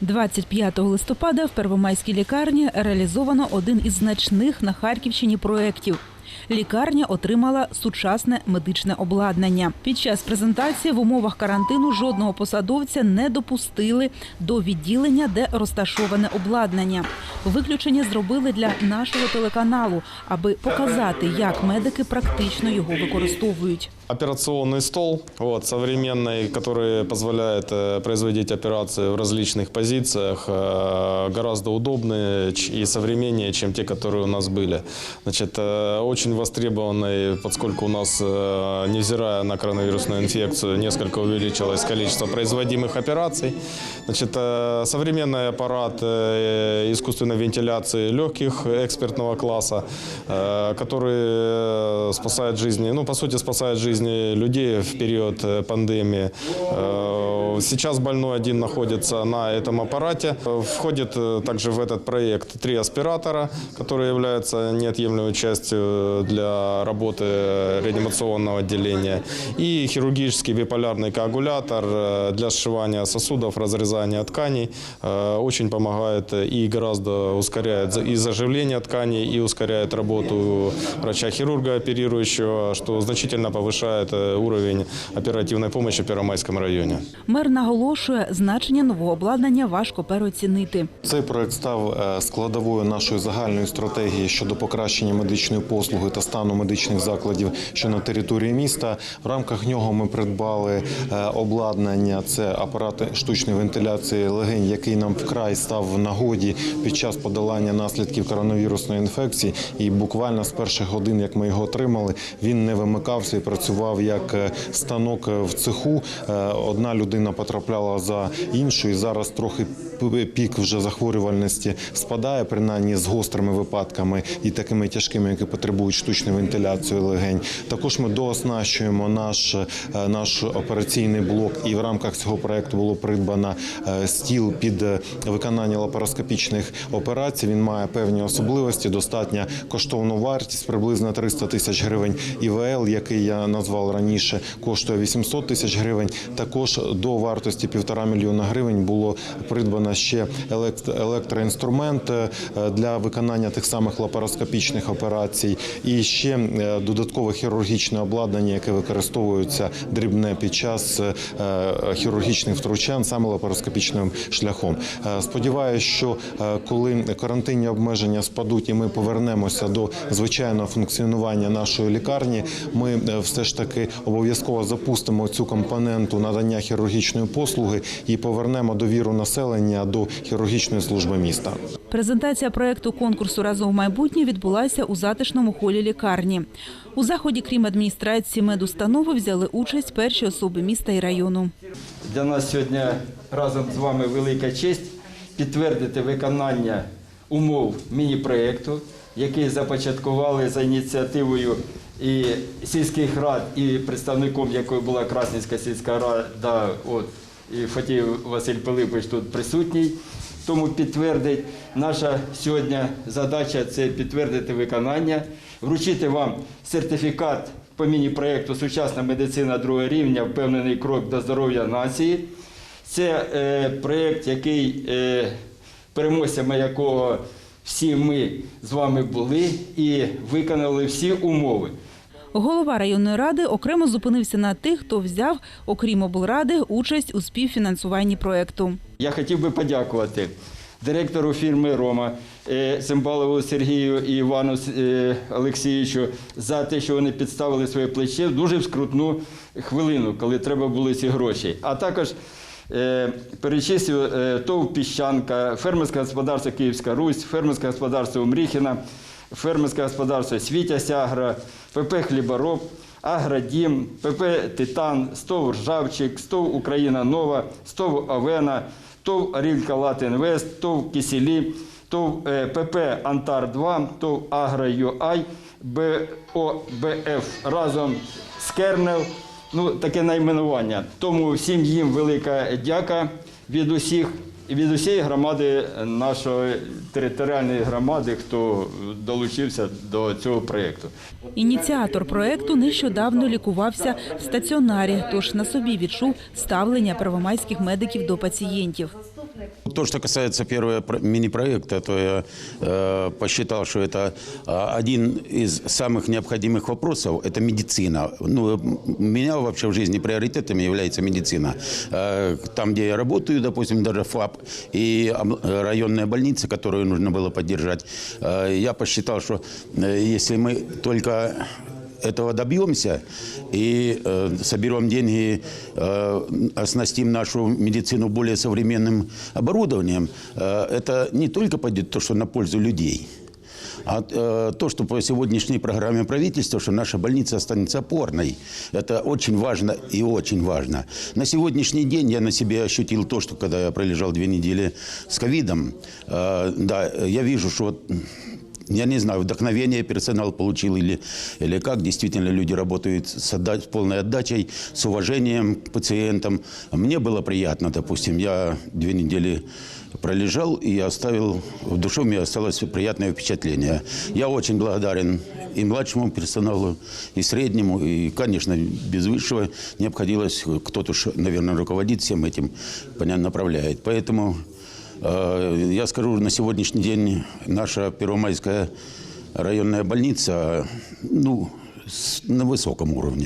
25 листопада в Первомайській лікарні реалізовано один із значних на Харківщині проєктів. Лікарня отримала сучасне медичне обладнання. Під час презентації в умовах карантину жодного посадовця не допустили до відділення, де розташоване обладнання. Виключення зробили для нашого телеканалу, аби показати, як медики практично його використовують. Операционный стол, вот, современный, который позволяет э, производить операции в различных позициях, э, гораздо удобнее ч- и современнее, чем те, которые у нас были. Значит, э, очень востребованный, поскольку у нас, э, невзирая на коронавирусную инфекцию, несколько увеличилось количество производимых операций. Значит, э, современный аппарат э, искусственной вентиляции легких экспертного класса, который спасает жизни, ну, по сути, спасает жизни людей в период пандемии. Сейчас больной один находится на этом аппарате. Входит также в этот проект три аспиратора, которые являются неотъемлемой частью для работы э, реанимационного отделения. И хирургический биполярный коагулятор э, для сшивания сосудов, разрезания тканей. Э, Очень помогает и гораздо ускоряет за- и заживление тканей, и ускоряет работу врача-хирурга оперирующего, что значительно повышает э, уровень оперативной помощи в Первомайском районе. Мер наголошує, значення нового обладнання важко переоцінити. Цей проект став е, складовою нашої загальної стратегії щодо покращення медичної послуги та стану медичних закладів, що на території міста. В рамках нього ми придбали е, обладнання. Це апарат штучної вентиляції легень, який нам вкрай став в нагоді під час подолання наслідків коронавірусної інфекції. І буквально з перших годин, як ми його отримали, він не вимикався і працював як е, станок в цеху. Е, Одна людина потрапляла за іншу, і зараз трохи пік вже захворювальності спадає, принаймні з гострими випадками і такими тяжкими, які потребують штучної вентиляції легень. Також ми дооснащуємо наш, е, наш операційний блок, і в рамках цього проекту було придбано е, стіл під е, виконання лапароскопічних операцій. Він має певні особливості, достатньо коштовну вартість, приблизно 300 тисяч гривень. ІВЛ, який я назвав раніше, коштує 800 тисяч гривень. Також до вартості півтора мільйона гривень було придбано ще елект- електроінструмент для виконання тих самих лапароскопічних операцій, і ще е, додаткове хірургічне обладнання, яке використовується дрібне під час е, е, хірургічних втручань саме лапароскопічним шляхом. Сподіваюся, що коли карантинні обмеження спадуть і ми повернемося до звичайного функціонування нашої лікарні, ми все ж таки обов'язково запустимо цю компоненту надання хірургічної послуги і повернемо довіру населення до хірургічної служби міста. Презентація проекту конкурсу Разом в майбутнє відбулася у затишному холі лікарні. У заході, крім адміністрації медустанови, взяли участь перші особи міста і району. Для нас сьогодні разом з вами велика честь підтвердити виконання умов міні-проєкту, який започаткували за ініціативою і сільських рад, і представником якої була Красненська сільська рада, от, і Фатєєв Василь Пилипович тут присутній. Тому підтвердить наша сьогодні задача це підтвердити виконання, вручити вам сертифікат по міні-проєкту Сучасна медицина другого рівня, впевнений крок до здоров'я нації. Це е, проєкт, який е, переможцями якого всі ми з вами були і виконали всі умови. Голова районної ради окремо зупинився на тих, хто взяв, окрім облради, участь у співфінансуванні проекту. Я хотів би подякувати директору фірми Рома е, Цимбалову Сергію і Івану е, Олексійовичу за те, що вони підставили своє плече в дуже скрутну хвилину, коли треба були ці гроші. А також е, перечислю е, ТОВ Піщанка, фермерське господарство Київська Русь, фермерське господарство Умріхіна, фермерське господарство Світя Сягра, ПП Хлібороб, Агродім, ПП Титан, СТОВ Ржавчик, СТОВ Україна Нова, СТОВ Авена, ТОВ Арілька Латинвест, ТОВ Кисілі, ТОВ е, ПП Антар 2, ТОВ Агро ЮАЙ, БОБФ разом з Кернел. Ну, таке найменування. Тому всім їм велика дяка від усіх. Від усієї громади нашої територіальної громади, хто долучився до цього проєкту. Ініціатор проекту нещодавно лікувався в стаціонарі, тож на собі відчув ставлення первомайських медиків до пацієнтів. То, что касается первого про- мини-проекта, то я э, посчитал, что это э, один из самых необходимых вопросов – это медицина. Ну, м- у меня вообще в жизни приоритетом является медицина. Э, там, где я работаю, допустим, даже ФАП и ом- э, районная больница, которую нужно было поддержать, э, я посчитал, что э, если мы только этого добьемся и э, соберем деньги, э, оснастим нашу медицину более современным оборудованием, э, это не только пойдет то, что на пользу людей, а э, то, что по сегодняшней программе правительства, что наша больница останется опорной. Это очень важно и очень важно. На сегодняшний день я на себе ощутил то, что когда я пролежал две недели с ковидом, э, да, я вижу, что вот я не знаю, вдохновение персонал получил или, или как. Действительно, люди работают с, отда- с полной отдачей, с уважением к пациентам. Мне было приятно, допустим, я две недели пролежал и оставил, в душе у меня осталось приятное впечатление. Я очень благодарен и младшему персоналу, и среднему, и, конечно, без высшего не обходилось. Кто-то, наверное, руководит всем этим, понятно, направляет. Поэтому Я скажу, на сегодняшний день наша Первомайская районная больница ну, на высоком уровне.